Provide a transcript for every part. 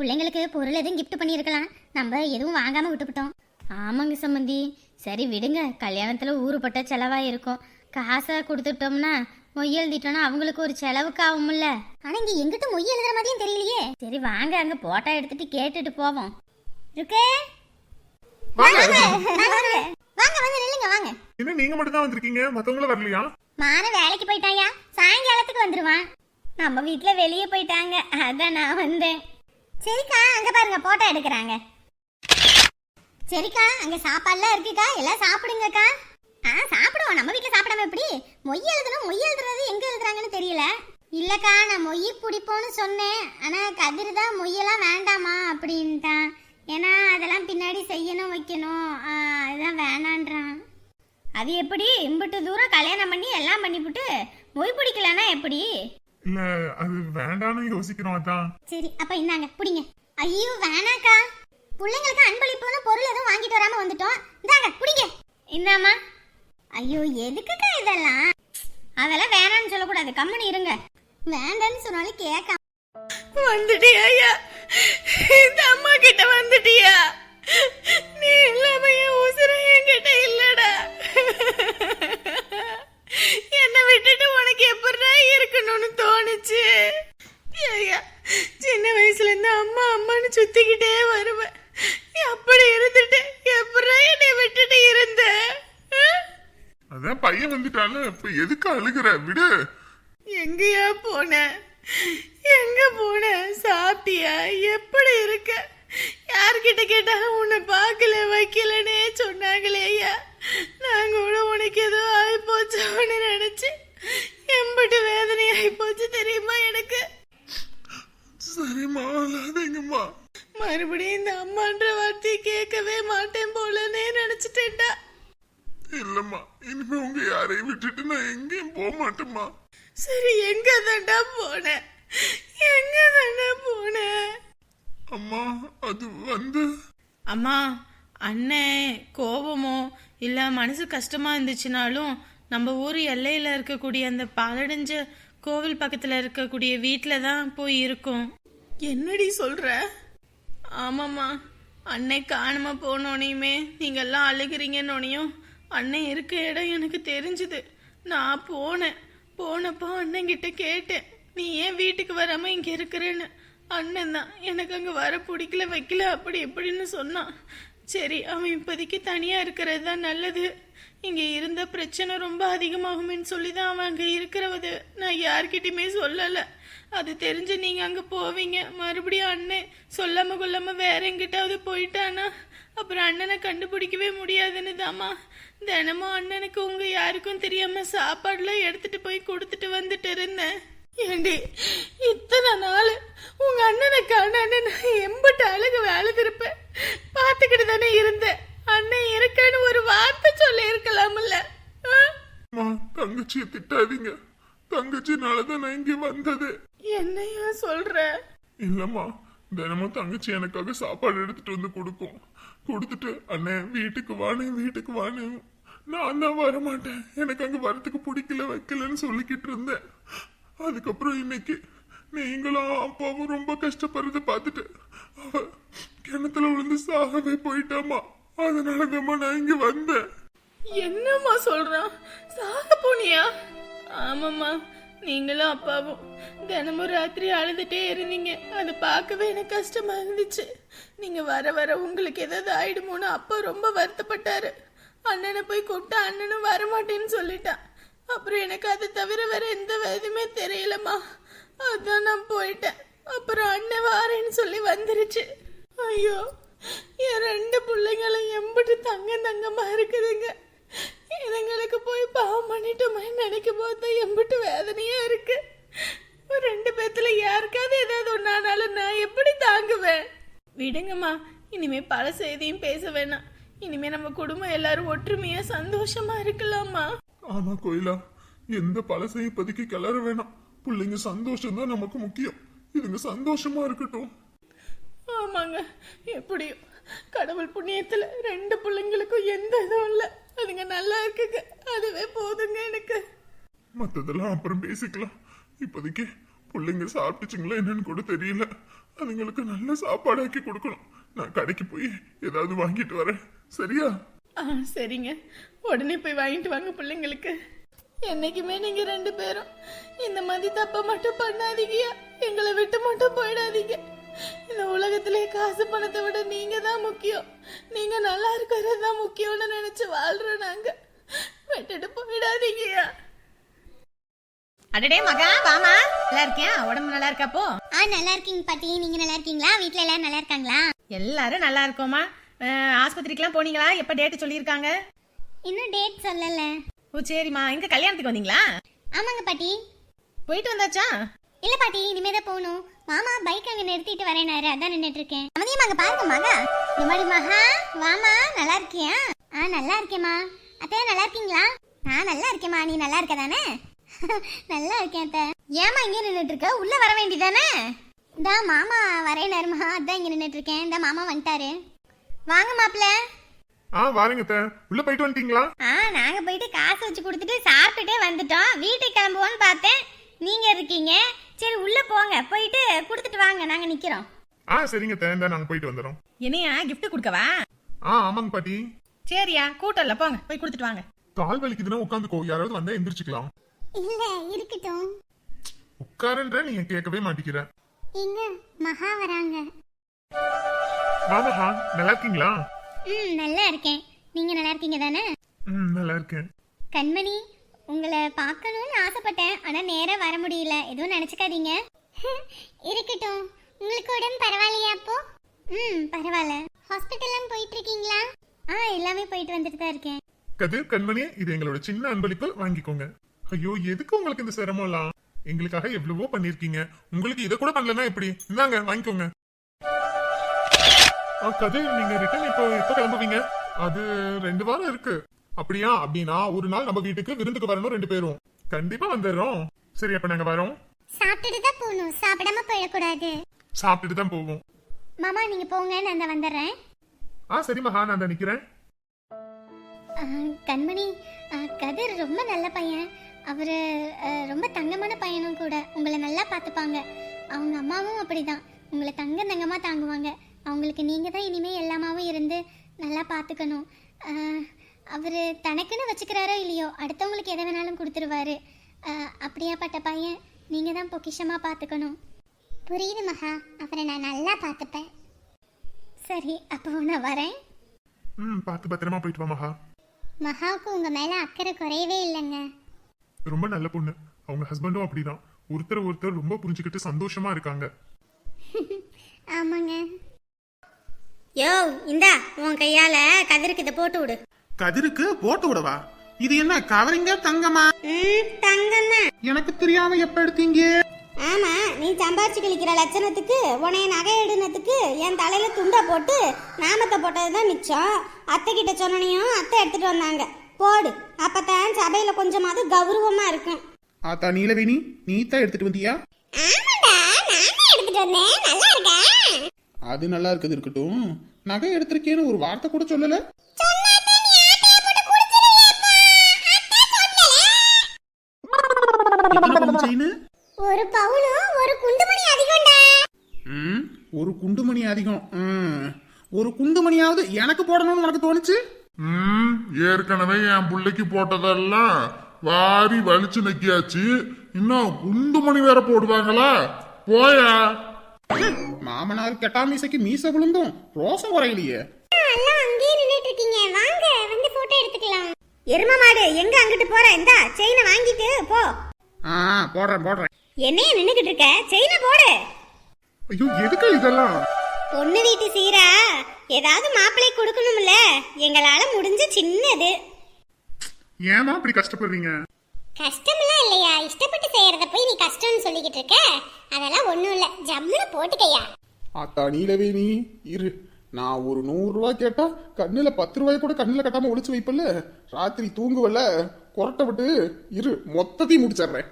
பிள்ளைங்களுக்கு பொருள் எதுவும் gift பண்ணியிருக்கலாம். நம்ம எதுவும் வாங்காம விட்டுவிட்டோம் ஆமாங்க சம்மந்தி. சரி விடுங்க. கல்யாணத்துல ஊருப்பட்ட செலவா இருக்கும். காசை கொடுத்துட்டோம்னா மொய் எழுதிட்டோம்னா அவங்களுக்கு ஒரு செலவுக்கு ஆகும்ல. ஆனா இங்க எங்கிட்ட மொய் எழுதுற மாதிரியும் தெரியலையே. சரி வாங்க அங்க போட்டோ எடுத்துட்டு கேட்டுட்டு போவோம். இருக்கே வாங்க. வாங்க வந்து நில்லுங்க வாங்க. என்ன நீங்க மட்டும் தான் வந்திருக்கீங்க? மத்தவங்களும் வரலையா? மான வேலைக்கு போயிட்டாயா? சாயங்காலத்துக்கு வந்துருவான். நம்ம வீட்ல வெளியே போயிட்டாங்க. அதான் நான் வந்தேன். சரிக்கா அங்க பாருங்க போட்டோ எடுக்கிறாங்க. சரிக்கா அங்க சாப்பாடுலாம் இருக்குக்கா எல்லாம் சாப்பிடுங்கக்கா. ஆ சாப்பிடுவோம். நம்ம வீட்டில் சாப்பிடாம எப்படி? மொய் எழுதணும் மொய் எழுதுறது எங்க எழுதுறாங்கன்னு தெரியல. இல்லக்கா நான் மொய் பிடிப்போன்னு சொன்னேன். ஆனா கதிர் தான் மொய்யெல்லாம் வேண்டாமா அப்படின்ட்டான். ஏன்னா அதெல்லாம் பின்னாடி செய்யணும் வைக்கணும். அதெல்லாம் அதுதான் வேணான்றான். அது எப்படி? இம்பிட்டு தூரம் கல்யாணம் பண்ணி எல்லாம் பண்ணிவிட்டு மொய் பிடிக்கலன்னா எப்படி? இல்ல அது வேண்டாம்னு யோசிக்கிறோம் அதான். சரி அப்ப இந்தாங்க பிடிங்க. ஐயோ வேணாக்கா. பிள்ளைங்களுக்கு அன்பளிப்புன்னு பொருள் எதுவும் வாங்கிட்டு வராம வந்துட்டோம். இந்தாங்க பிடிங்க. இந்தாம்மா. ஐயோ எதுக்குக்கா இதெல்லாம்? அதெல்லாம் வேணாம்னு சொல்லக்கூடாது. கம்முன்னு இருங்க. வேண்டான்னு சொன்னாலும் கேட்க வந்துட்டியா ஐயா? இந்த அம்மா கிட்ட வந்துட்டியா? நீ இல்லாம என் உசுர என்கிட்ட இல்லடா. என்னை விட்டுட்டு உனக்கு எப்படிடா இருக்கணும்னு தோணுச்சு? ஐயா சின்ன வயசுல இருந்து அம்மா அம்மான்னு சுத்திக்கிட்டே வருவேன். அப்படி இருந்துட்டு எப்படிடா என்னை விட்டுட்டு இருந்த? அதான் பையன் வந்துட்டால இப்ப எதுக்கு அழுகுற? விடு. எங்கயா போன? எங்க போன? சாப்பிட்டியா? எப்படி இருக்க? யார்கிட்ட கேட்டாலும் உன்னை பார்க்கல வைக்கலனே சொன்னாங்களே ஐயா நான் கூட உனக்கு ஏதோ ஆயிப்போச்சோன்னு நினைச்சு எம்பிட்டு வேதனை ஆயிப்போச்சு தெரியுமா எனக்கு? சரிம்மா அழாதீங்கம்மா மறுபடியும் இந்த அம்மான்ற வார்த்தையை கேட்கவே மாட்டேன் போலனே நினைச்சிட்டேன்டா. இல்லம்மா இனிமே உங்க யாரையும் விட்டுட்டு நான் எங்கேயும் போக மாட்டேம்மா. சரி எங்க தாண்டா போன எங்க தாண்டா போன அம்மா அது வந்து அம்மா அண்ணே கோபமோ இல்லை மனசு கஷ்டமாக இருந்துச்சுனாலும் நம்ம ஊர் எல்லையில் இருக்கக்கூடிய அந்த பாலடைஞ்ச கோவில் பக்கத்தில் இருக்கக்கூடிய வீட்டில் தான் போய் இருக்கோம். என்னடி சொல்கிற ஆமாம்மா. அன்னை காணாம போனோனையுமே நீங்கள்லாம் அழுகிறீங்கன்னொனையும் அண்ணன் இருக்க இடம் எனக்கு தெரிஞ்சுது. நான் போனேன். போனப்போ அண்ணன் கிட்ட கேட்டேன். நீ ஏன் வீட்டுக்கு வராமல் இங்கே இருக்கிறேன்னு? அண்ணன் தான் எனக்கு அங்கே வர பிடிக்கல வைக்கல அப்படி இப்படின்னு சொன்னான். சரி அவன் இப்போதைக்கு தனியாக இருக்கிறது தான் நல்லது. இங்கே இருந்த பிரச்சனை ரொம்ப அதிகமாகுமேன்னு சொல்லி தான் அவன் அங்கே இருக்கிறவது. நான் யார்கிட்டையுமே சொல்லலை. அது தெரிஞ்சு நீங்கள் அங்கே போவீங்க. மறுபடியும் அண்ணன் சொல்லாமல் கொள்ளாமல் வேற எங்கிட்டாவது போயிட்டானா? அப்புறம் அண்ணனை கண்டுபிடிக்கவே முடியாதுன்னு தாம்மா. தினமும் அண்ணனுக்கு உங்கள் யாருக்கும் தெரியாமல் சாப்பாடெலாம் எடுத்துகிட்டு போய் கொடுத்துட்டு வந்துட்டு இருந்தேன். ஏண்டி இத்தனை நாள் உங்க அண்ணனை காணான்னு நான் எம்பிட்டு அழகு வேலை திருப்பேன் பார்த்துக்கிட்டு தானே இருந்தேன். அண்ணன் இருக்கான்னு ஒரு வார்த்தை சொல்லி இருக்கலாம்ல தங்கச்சியை திட்டாதீங்க. தங்கச்சினாலதான் நான் இங்க வந்தது. என்னையா சொல்ற? இல்லம்மா தினமும் தங்கச்சி எனக்காக சாப்பாடு எடுத்துட்டு வந்து கொடுக்கும். கொடுத்துட்டு அண்ணே வீட்டுக்கு வானே வீட்டுக்கு வானே நான் தான் வர மாட்டேன் எனக்கு அங்க வரதுக்கு பிடிக்கல வைக்கலன்னு சொல்லிக்கிட்டு இருந்தேன். அதுக்கப்புறம் இன்னைக்கு நீங்களும் அப்பாவும் ரொம்ப கஷ்டப்படுறத பார்த்துட்டு அவ கிணத்துல விழுந்து சாகவே போயிட்டாமா அதனாலதாம்மா நான் இங்க வந்தேன். என்னம்மா சொல்றான் சாக போனியா? ஆமாம்மா நீங்களும் அப்பாவும் தினமும் ராத்திரி அழுதுட்டே இருந்தீங்க. அதை பார்க்கவே எனக்கு கஷ்டமா இருந்துச்சு. நீங்க வர வர உங்களுக்கு ஏதாவது ஆயிடுமோன்னு அப்பா ரொம்ப வருத்தப்பட்டாரு. அண்ணனை போய் கூப்பிட்டா அண்ணனும் வரமாட்டேன்னு சொல்லிட்டான். அப்புறம் எனக்கு அதை தவிர வேற எந்த இதுவுமே தெரியலம்மா. அதான் நான் போயிட்டேன். அப்புறம் அண்ணன் வாரேன்னு சொல்லி வந்துருச்சு. ஐயோ என் ரெண்டு பிள்ளைங்களும் எம்பிட்டு தங்க தங்கமா இருக்குதுங்க. இதுங்களுக்கு போய் பாவம் பண்ணிட்டோமே நினைக்கும் போது தான் எம்பிட்டு வேதனையா இருக்கு. ரெண்டு பேத்துல யாருக்காவது ஏதாவது ஒன்னானாலும் நான் எப்படி தாங்குவேன்? விடுங்கம்மா இனிமே பல செய்தியும் பேச வேணாம். இனிமே நம்ம குடும்பம் எல்லாரும் ஒற்றுமையா சந்தோஷமா இருக்கலாமா? ஆமா கோயிலா. எந்த பழசையும் இப்போதைக்கு கிளற வேணாம். பிள்ளைங்க சந்தோஷம் தான் நமக்கு முக்கியம். இதுங்க சந்தோஷமா இருக்கட்டும். ஆமாங்க. எப்படியும் கடவுள் புண்ணியத்துல ரெண்டு பிள்ளைங்களுக்கும் எந்த இதுவும் இல்லை. அதுங்க நல்லா இருக்குங்க. அதுவே போதுங்க எனக்கு. மத்ததெல்லாம் அப்புறம் பேசிக்கலாம். இப்போதைக்கு பிள்ளைங்க சாப்பிட்டுச்சுங்களா என்னன்னு கூட தெரியல. அதுங்களுக்கு நல்ல சாப்பாடு ஆக்கி கொடுக்கணும். நான் கடைக்கு போய் ஏதாவது வாங்கிட்டு வரேன். சரியா? ஆ சரிங்க. உடனே போய் வாங்கிட்டு வாங்க பிள்ளைங்களுக்கு. என்னைக்குமே நீங்க ரெண்டு பேரும் இந்த மாதிரி தப்ப மட்டும் பண்ணாதீங்கயா எங்களை விட்டு மட்டும் போயிடாதீங்க. இந்த உலகத்திலே காசு பணத்தை விட நீங்க தான் முக்கியம். நீங்க நல்லா இருக்கிறது தான் முக்கியம்னு நினைச்சு வாழ்றோம் நாங்க. விட்டுட்டு போயிடாதீங்கயா அடடே மகா வாமா. நல்லா இருக்கியா? உடம்பு நல்லா இருக்காப்போ ஆ நல்லா இருக்கீங்க பாட்டி. நீங்க நல்லா இருக்கீங்களா? வீட்ல எல்லாரும் நல்லா இருக்காங்களா? எல்லாரும் நல்லா இருக்கோமா அஹ், ஆஸ்பத்திரிக்கெல்லாம் போனீங்களா? எப்ப டேட் சொல்லியிருக்காங்க? இன்னும் டேட் சொல்லல. ஓ சரிம்மா. எங்க கல்யாணத்துக்கு வந்தீங்களா? ஆமாங்க பாட்டி. போயிட்டு வந்தாச்சா? இல்ல பாட்டி இனிமே தான் போகணும். மாமா பைக் அங்க நிறுத்திட்டு வரேனாரு. அதான் நின்னுட்டு இருக்கேன் அமைதியம்மா அங்க பாருங்க மகா. மாதிரி மகா. வாமா நல்லா இருக்கியா? ஆ நல்லா இருக்கேம்மா. அத்தை நல்லா இருக்கீங்களா? நான் நல்லா இருக்கேம்மா. நீ நல்லா இருக்க தானே? நல்லா இருக்கேன் அத்தை. ஏமா இங்க நின்னுட்டு இருக்க உள்ள வர வேண்டியதானே? இந்தா மாமா வரேனாருமா அதான் இங்க நின்னுட்டு இருக்கேன் இந்த மாமா வந்துட்டாரு. வாங்க மாப்பிள்ள. ஆ வாருங்க அத்தை. உள்ள போயிட்டு வந்துட்டீங்களா? ஆ நாங்க போயிட்டு காசு வச்சு கொடுத்துட்டு சாப்பிட்டுட்டே வந்துட்டோம். வீட்டுக்கு கிளம்புவோன்னு பார்த்தேன். நீங்க இருக்கீங்க. சரி உள்ள போங்க. போயிட்டு கொடுத்துட்டு வாங்க. நாங்க நிக்கிறோம். ஆ சரிங்க அத்தை. இந்தா நாங்க போயிட்டு வந்துடுறோம் என்னையா gift கொடுக்கவா? ஆ ஆமாங்க பாட்டி. சரியா கூட்டம் இல்ல போங்க. போய் கொடுத்துட்டு வாங்க. கால் வலிக்குதுன்னா உட்காந்துக்கோ. யாராவது வந்தா எந்திரிச்சுக்கலாம். இல்ல இருக்கட்டும். உட்காருன்ற நீங்க கேட்கவே மாட்டேங்கிற. எங்க? மகா வராங்க. வாமஹா நல்லா இருக்கீங்களா ம் நல்லா இருக்கேன் நீங்க நல்லா இருக்கீங்க தானே? ம் நல்லா இருக்கேன் கண்மணி உங்களை பார்க்கணும்னு ஆசைப்பட்டேன் ஆனா நேரா வர முடியல. எதுவும் நினைச்சுக்காதீங்க. இருக்கட்டும். உங்களுக்கு உடம்பு பரவாயில்லையா அப்போ? ம் பரவாயில்ல. ஹாஸ்பிட்டல்லாம் போயிட்டு இருக்கீங்களா ஆ எல்லாமே போயிட்டு வந்துட்டு தான் இருக்கேன். கதிர் கண்மணி இது எங்களோட சின்ன அன்பளிப்பு வாங்கிக்கோங்க. ஐயோ எதுக்கு உங்களுக்கு இந்த சிரமம்லாம்? எங்களுக்காக எவ்வளவோ பண்ணிருக்கீங்க உங்களுக்கு இதை கூட பண்ணலன்னா எப்படி? இந்தாங்க வாங்கிக்கோங்க. கதிர் நீங்க ரிட்டர்ன் இப்போ எப்போ கிளம்புவீங்க? அது ரெண்டு வாரம் இருக்கு. அப்படியா? அப்படின்னா ஒரு நாள் நம்ம வீட்டுக்கு விருந்துக்கு வரணும் ரெண்டு பேரும். கண்டிப்பா வந்துடுறோம். சரி அப்ப நாங்க வரோம். சாப்பிட்டுட்டு தான் போகணும். சாப்பிடாம போயிடக்கூடாது. சாப்பிட்டுட்டு தான் போவோம். மாமா நீங்க போங்க நான் இந்த வந்துடுறேன். ஆ சரி மகா நான் தான் நிக்கிறேன். கண்மணி கதிர் ரொம்ப நல்ல பையன். அவரு ரொம்ப தங்கமான பையனும் கூட. உங்களை நல்லா பார்த்துப்பாங்க. அவங்க அம்மாவும் அப்படிதான். உங்களை தங்க தங்கமா தாங்குவாங்க. அவங்களுக்கு நீங்க தான் இனிமே எல்லாமாவும் இருந்து நல்லா பார்த்துக்கணும் அவரு தனக்குன்னு வச்சுக்கிறாரோ இல்லையோ அடுத்தவங்களுக்கு எதை வேணாலும் கொடுத்துருவாரு. அப்படியாப்பட்ட பையன் நீங்க தான் பொக்கிஷமா பார்த்துக்கணும் புரியுது மகா. அவரை நான் நல்லா பார்த்துப்பேன் சரி அப்போ நான் வரேன். ம் பார்த்து பத்திரமா போயிட்டு வா மகா. மகாவுக்கு உங்க மேல அக்கறை குறையவே இல்லைங்க. ரொம்ப நல்ல பொண்ணு. அவங்க ஹஸ்பண்டும் அப்படிதான். ஒருத்தர் ஒருத்தர் ரொம்ப புரிஞ்சுக்கிட்டு சந்தோஷமா இருக்காங்க ஆமாங்க யோ இந்தா உன் கையால கதிருக்கு இதை போட்டு விடு. கதிருக்கு போட்டு விடவா? இது என்ன கவரிங்க தங்கமா? தங்கம் எனக்கு தெரியாம எப்ப எடுத்தீங்க? ஆமா நீ சம்பாரிச்சு கிழிக்கிற லட்சணத்துக்கு உனைய நகை எடுனத்துக்கு என் தலையில துண்டை போட்டு நாமத்தை போட்டது தான் மிச்சம். அத்தை கிட்ட சொன்னனையும் அத்தை எடுத்துட்டு வந்தாங்க. போடு அப்பதான் சபையில கொஞ்சமாவது கௌரவமா இருக்கும். ஆத்தா நீலவேணி நீ தான் எடுத்துட்டு வந்தியா? ஆமாடா நானே எடுத்துட்டு வந்தேன். நல்லா இருக்கேன் அது நல்லா இருக்குது இருக்கட்டும். நகை எடுத்திருக்கேன்னு ஒரு வார்த்தை கூட சொல்லல. ஒரு பவுனும் ஒரு குண்டுமணி அதிகம்டா. ம், ஒரு குண்டுமணி அதிகம். ம், ஒரு குண்டுமணியாவது எனக்கு போடணும்னு உனக்கு தோணுச்சு? ம் ஏற்கனவே என் பிள்ளைக்கு போட்டதெல்லாம் வாரி வலிச்சு நக்கியாச்சு. இன்னும் குண்டு மணி வேற போடுவாங்களா? போயா. மாமனார் கெட்டாமீசைக்கு மீச விழுந்தும் ரோசம் குறையிலையே எல்லாம் அங்கேயே நின்னுட்டு இருக்கீங்க வாங்க வந்து போட்டோ எடுத்துக்கலாம். எரும மாடு எங்க அங்கிட்டு போற? இந்தா செயினை வாங்கிட்டு போ. ஆ போடுறேன் போடுறேன். என்னைய நின்னுகிட்டு இருக்க? செயினை போடு. ஐயோ எதுக்கு இதெல்லாம்? பொண்ணு வீட்டு சீரா ஏதாவது மாப்பிள்ளை கொடுக்கணும்ல? எங்களால முடிஞ்ச சின்னது. ஏமா இப்படி கஷ்டப்படுறீங்க? கஷ்டமெல்லாம் இல்லையா? இஷ்டப்பட்டு செய்யறத போய் நீ கஷ்டம்னு சொல்லிக்கிட்டு இருக்க. அதெல்லாம் ஒண்ணும் இல்ல. ஜம்முன்னு போட்டுக்கையா. ஆத்தா நீ இரு. நான் ஒரு நூறுரூவா கேட்டால் கண்ணில் பத்து ரூபாய் கூட கண்ணில் கட்டாம ஒழிச்சு வைப்பல்ல. ராத்திரி தூங்குவல கொரட்டை விட்டு இரு மொத்தத்தையும் முடிச்சிடுறேன்.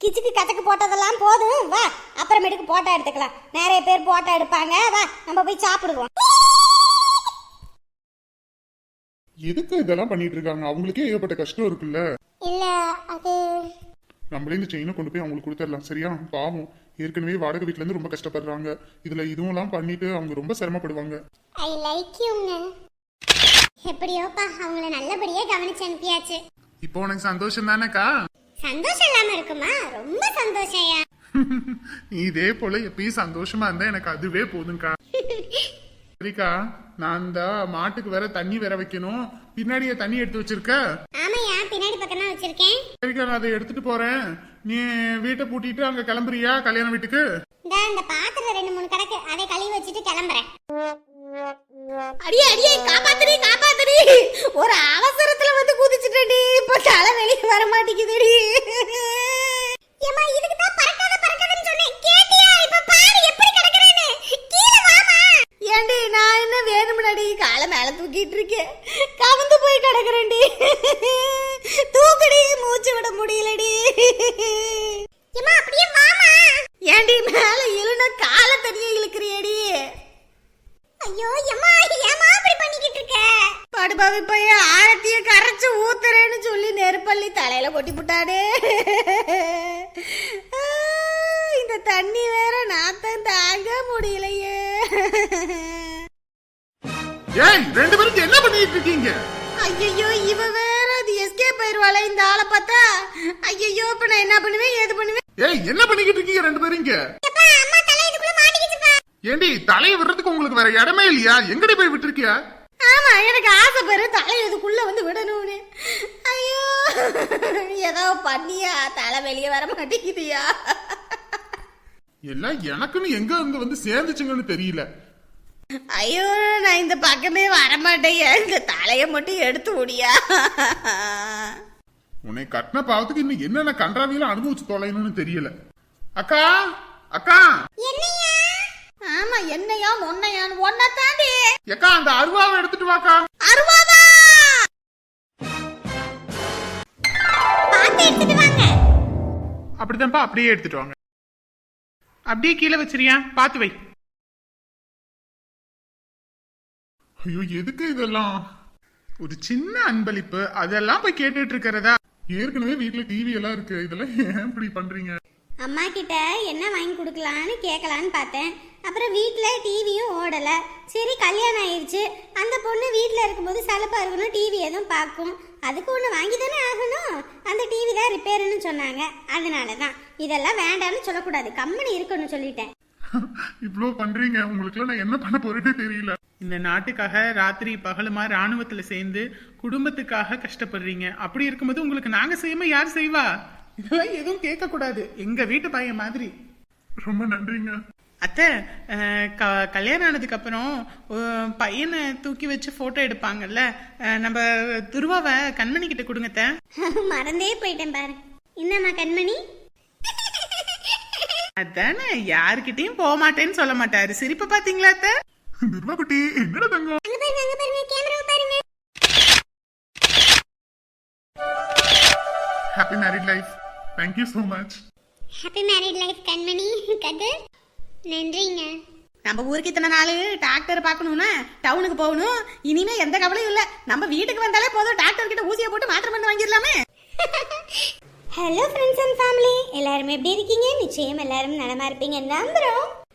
கிச்சுக்கு கச்சக்கு போட்டதெல்லாம் போதும். வா அப்புறமேட்டுக்கு போட்டா எடுத்துக்கலாம். நிறைய பேர் போட்டா எடுப்பாங்க. வா நம்ம போய் சாப்பிடுவோம். எதுக்கு இதெல்லாம் பண்ணிட்டு இருக்காங்க அவங்களுக்கே ஏகப்பட்ட கஷ்டம் இருக்குல்ல? இல்ல அது நம்மளே இந்த செயினை கொண்டு போய் அவங்களுக்கு கொடுத்துடலாம் சரியா? பாவம். ஏற்கனவே வாடகை வீட்ல இருந்து ரொம்ப கஷ்டப்படுறாங்க. இதுல இதுவும் எல்லாம் பண்ணிட்டு அவங்க ரொம்ப சிரமப்படுவாங்க. ஐ லைக் யூங்க எப்படியோப்பா அவங்கள நல்லபடியா கவனிச்சு அனுப்பியாச்சு. இப்போ உனக்கு சந்தோஷம் தானேக்கா? சந்தோஷம் இல்லாம இருக்குமா? ரொம்ப சந்தோஷம்யா இதே போல எப்பயும் சந்தோஷமா இருந்தா எனக்கு அதுவே போதும்க்கா. சரிக்கா. நான் இந்த மாட்டுக்கு வேற தண்ணி வேற வைக்கணும். பின்னாடியே தண்ணி எடுத்து வச்சிருக்க? ஆமாய்யா பின்னாடி பக்கம் வச்சிருக்கேன். சரிக்கா நான் அதை எடுத்துட்டு போறேன். நீ வீட்டை பூட்டிட்டு அங்க கிளம்புறியா கல்யாண வீட்டுக்கு? இந்த பாத்திரம் ரெண்டு மூணு கிடக்கு அதை கழுவி வச்சுட்டு கிளம்புறேன். அடியே அடியே காப்பாத்துடி காப்பாத்துடி. ஒரு அவசரத்துல வந்து குதிச்சுட்டடி இப்ப தலை வெளியே வர மாட்டேங்குதுடி ஏமா இதுக்கு தான் பறக்காத பறக்காதன்னு சொன்னேன். கேட்டியா இப்ப பாரு எப்படி கிடக்குறேன்னு கீழே வாமா ஏண்டி நான் என்ன வேணும்னடி? காலை மேல தூக்கிட்டு இருக்கேன். கவுந்து போய் கிடக்குறேன்டி. தூக்குடி மூச்சு விட முடியலடி ஏமா அப்படியே வாமா ஏண்டி மேல இழுன காலை தனியா இழுக்கிறியடி ஐயோ ஏமா ஏமா அப்படி பண்ணிக்கிட்டு இருக்க படுபாவி பையன் ஆழத்திய கரைச்சு ஊத்துறேன்னு சொல்லி நெருப்பள்ளி தலையில கொட்டி புட்டாடே ஆ, இந்த தண்ணி வேற நாத்தம் தாங்க முடியலையே ஏய் ரெண்டு பேருக்கு என்ன பண்ணிட்டு இருக்கீங்க? ஐயோ இவ வேற அது எஸ்கேப் ஆயிருவாளே இந்த ஆளை பார்த்தா. ஐயோ இப்ப நான் என்ன பண்ணுவேன் ஏது பண்ணுவேன்? ஏய் என்ன பண்ணிக்கிட்டு இருக்கீங்க ரெண்டு பேரும் இங்க? ஏண்டி தலையை விடுறதுக்கு உங்களுக்கு வேற இடமே இல்லையா? எங்கடி போய் விட்டுருக்கியா? ஆமா எனக்கு ஆசை பெரு தலை இதுக்குள்ள வந்து விடணும்னு. ஐயோ ஏதோ பண்ணியா? தலை வெளியே வர மாட்டேங்குதியா? எல்லாம் எனக்குன்னு எங்க இருந்து வந்து சேர்ந்துச்சுங்கன்னு தெரியல. ஐயோ நான் இந்த பக்கமே வரமாட்டேன் இந்த தலையை மட்டும் எடுத்து முடியா? உன்னை கட்டின பாவத்துக்கு இன்னும் என்னென்ன கன்றாவியெல்லாம் அனுபவிச்சு தொலையணும்னு தெரியல. அக்கா அக்கா. என்னையா? ஆமா என்னையா ஒன்னையான்னு ஒன்ன தாண்டி அக்கா அந்த அருவாவை எடுத்துட்டு வாக்கா. அருவாவா? பார்த்து எடுத்துட்டு வாங்க. அப்படிதான்ப்பா அப்படியே எடுத்துட்டு வாங்க. அப்படியே கீழே வச்சிரியா பார்த்து வை. ஐயோ எதுக்கு இதெல்லாம்? ஒரு சின்ன அன்பளிப்பு அதெல்லாம் போய் கேட்டுட்டு இருக்கிறதா ஏற்கனவே வீட்ல டிவி எல்லாம் இருக்கு. இதெல்லாம் ஏன் இப்படி பண்றீங்க? அம்மா கிட்ட என்ன வாங்கி கொடுக்கலான்னு கேட்கலான்னு பார்த்தேன். அப்புறம் வீட்டில் டிவியும் ஓடலை. சரி கல்யாணம் ஆயிடுச்சு அந்த பொண்ணு வீட்டில் இருக்கும்போது சலுப்பா இருக்கணும் டிவி எதுவும் பார்க்கும். அதுக்கு ஒன்று வாங்கி தானே ஆகணும். அந்த டிவி தான் ரிப்பேர்னு சொன்னாங்க. அதனால தான் இதெல்லாம் வேண்டாம்னு சொல்லக்கூடாது. கம்மனி இருக்கணும்னு சொல்லிட்டேன். இவ்ளோ பண்றீங்க. உங்களுக்கு நான் என்ன பண்ண போறேன்னே தெரியல. இந்த நாட்டுக்காக ராத்திரி பகலுமா ராணுவத்துல சேர்ந்து குடும்பத்துக்காக கஷ்டப்படுறீங்க. அப்படி இருக்கும்போது உங்களுக்கு நாங்க செய்யாம? யார் செய்வா? இதெல்லாம் எதுவும் கேட்க கூடாது எங்க வீட்டு பையன் மாதிரி. ரொம்ப நன்றிங்க. அத்தை க- கல்யாணம் ஆனதுக்கு அப்புறம் அஹ், பையனை தூக்கி வச்சு போட்டோ எடுப்பாங்கல்ல? நம்ம துருவாவை கண்மணி கிட்ட கொடுங்க அத்தை. மறந்தே போயிட்டேன் பாரு. என்னம்மா கண்மணி? அதானே யாருக்கிட்டயும் போக மாட்டேன்னு சொல்ல மாட்டாரு. சிரிப்பை பாத்தீங்களா அத்தை? துர்வா குட்டி என்னடா தங்கம்? Happy married life thank you so much happy married life Kanmani Kathir நன்றிங்க. நம்ம ஊருக்கு இத்தனை நாள் டாக்டர் பார்க்கணும்னா டவுனுக்கு போகணும். இனிமே எந்த கவலையும் இல்லை. நம்ம வீட்டுக்கு வந்தாலே போதும். டாக்டர் கிட்ட ஊசியை போட்டு மாத்திரை மருந்து வாங்கிடலாமே. ஹலோ ஃப்ரெண்ட்ஸ் அண்ட் ஃபேமிலி எல்லாரும் எப்படி இருக்கீங்க? நிச்சயம் எல்லாரும் நலமா இருப்பீங்க. நம்புறோம்.